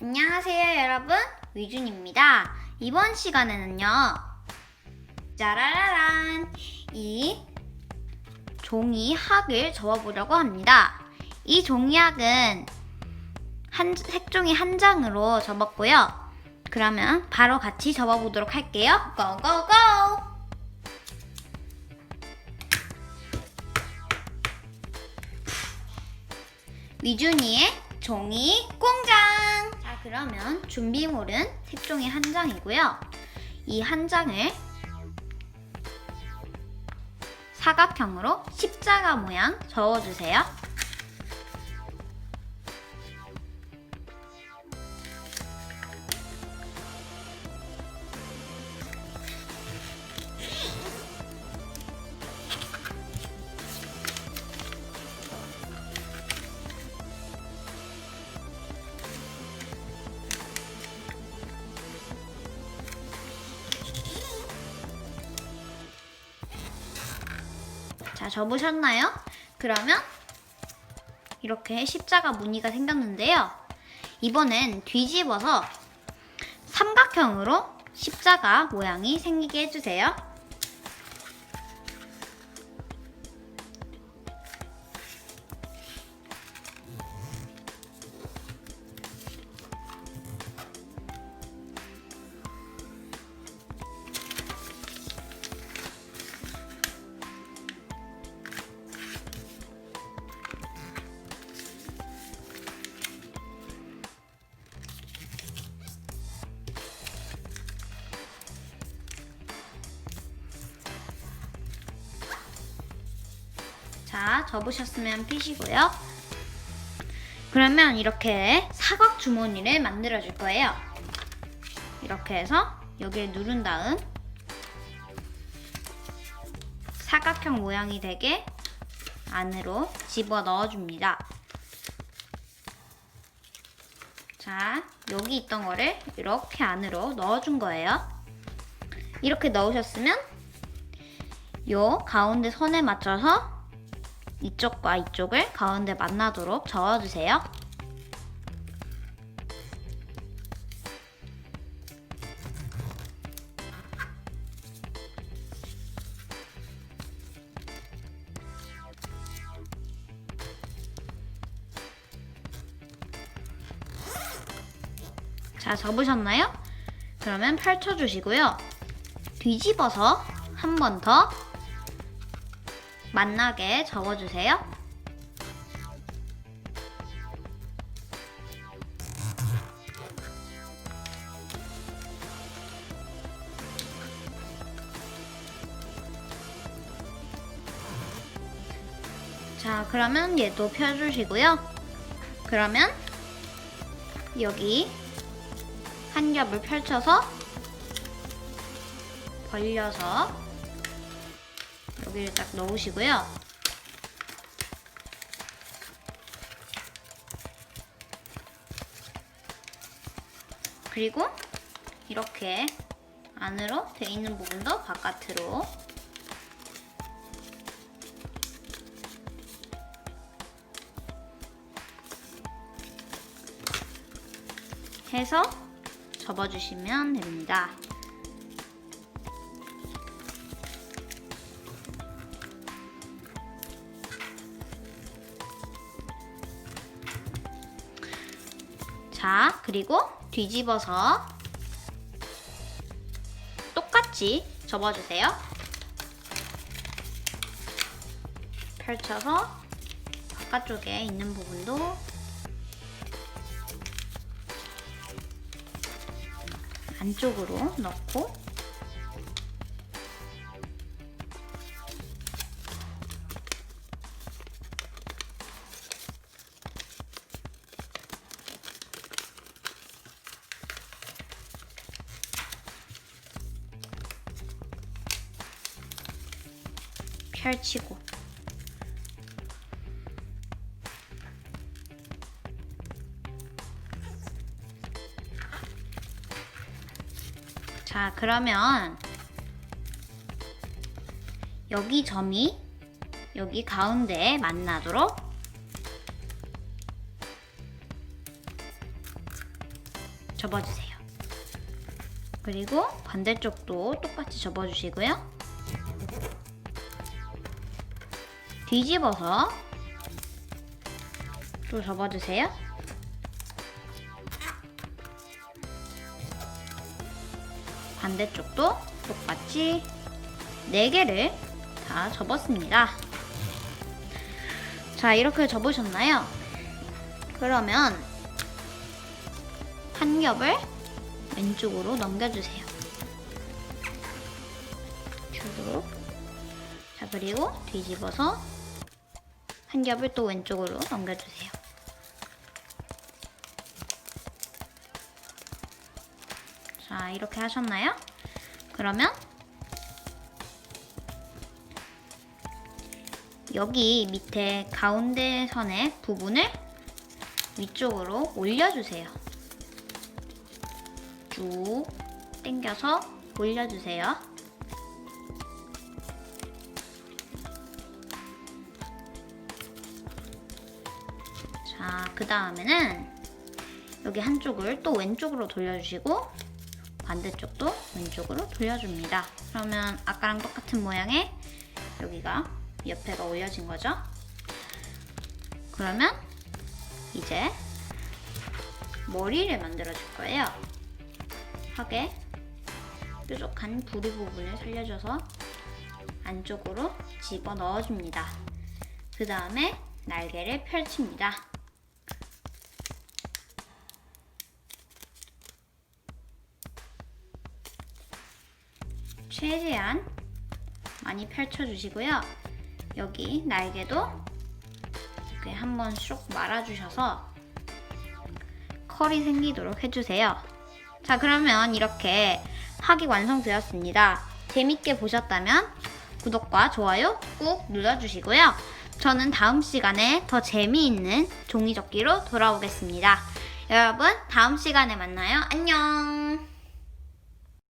안녕하세요 여러분. 위준입니다. 이번 시간에는요 짜라라란 이 종이학을 접어보려고 합니다. 이 종이학은 한, 색종이 한 장으로 접었고요. 그러면 바로 같이 접어보도록 할게요. 고고고! 위준이의 종이 공장. 자, 그러면 준비물은 색종이 한 장이고요. 이 한 장을 사각형으로 십자가 모양 저어주세요. 자, 접으셨나요? 그러면 이렇게 십자가 무늬가 생겼는데요. 이번엔 뒤집어서 삼각형으로 십자가 모양이 생기게 해주세요. 자, 접으셨으면 피시고요. 그러면 이렇게 사각 주머니를 만들어 줄 거예요. 이렇게 해서 여기를 누른 다음 사각형 모양이 되게 안으로 집어 넣어 줍니다. 자, 여기 있던 거를 이렇게 안으로 넣어 준 거예요. 이렇게 넣으셨으면 요 가운데 선에 맞춰서 이쪽과 이쪽을 가운데 만나도록 저어주세요. 자, 접으셨나요? 그러면 펼쳐주시고요. 뒤집어서 한 번 더 만나게 접어주세요. 자, 그러면 얘도 펴주시고요. 그러면 여기 한 겹을 펼쳐서 벌려서 여기를 딱 넣으시고요. 그리고 이렇게 안으로 돼 있는 부분도 바깥으로 해서 접어주시면 됩니다. 자, 그리고 뒤집어서 똑같이 접어주세요. 펼쳐서 바깥쪽에 있는 부분도 안쪽으로 넣고 펼치고 자, 그러면 여기 점이 여기 가운데에 만나도록 접어주세요. 그리고 반대쪽도 똑같이 접어주시고요. 뒤집어서 또 접어주세요. 반대쪽도 똑같이 4개를 다 접었습니다. 자, 이렇게 접으셨나요? 그러면 한 겹을 왼쪽으로 넘겨주세요. 쭉. 자, 그리고 뒤집어서 한 겹을 또 왼쪽으로 넘겨주세요. 자, 이렇게 하셨나요? 그러면 여기 밑에 가운데 선의 부분을 위쪽으로 올려주세요. 쭉 당겨서 올려주세요. 자, 그 다음에는 여기 한쪽을 또 왼쪽으로 돌려주시고 반대쪽도 왼쪽으로 돌려줍니다. 그러면 아까랑 똑같은 모양의 여기가 옆에가 올려진 거죠. 그러면 이제 머리를 만들어 줄 거예요. 하게 뾰족한 부리 부분을 살려줘서 안쪽으로 집어 넣어줍니다. 그 다음에 날개를 펼칩니다. 최대한 많이 펼쳐주시고요. 여기 날개도 이렇게 한번 쏙 말아주셔서 컬이 생기도록 해주세요. 자, 그러면 이렇게 하기 완성되었습니다. 재밌게 보셨다면 구독과 좋아요 꾹 눌러주시고요. 저는 다음 시간에 더 재미있는 종이접기로 돌아오겠습니다. 여러분, 다음 시간에 만나요. 안녕!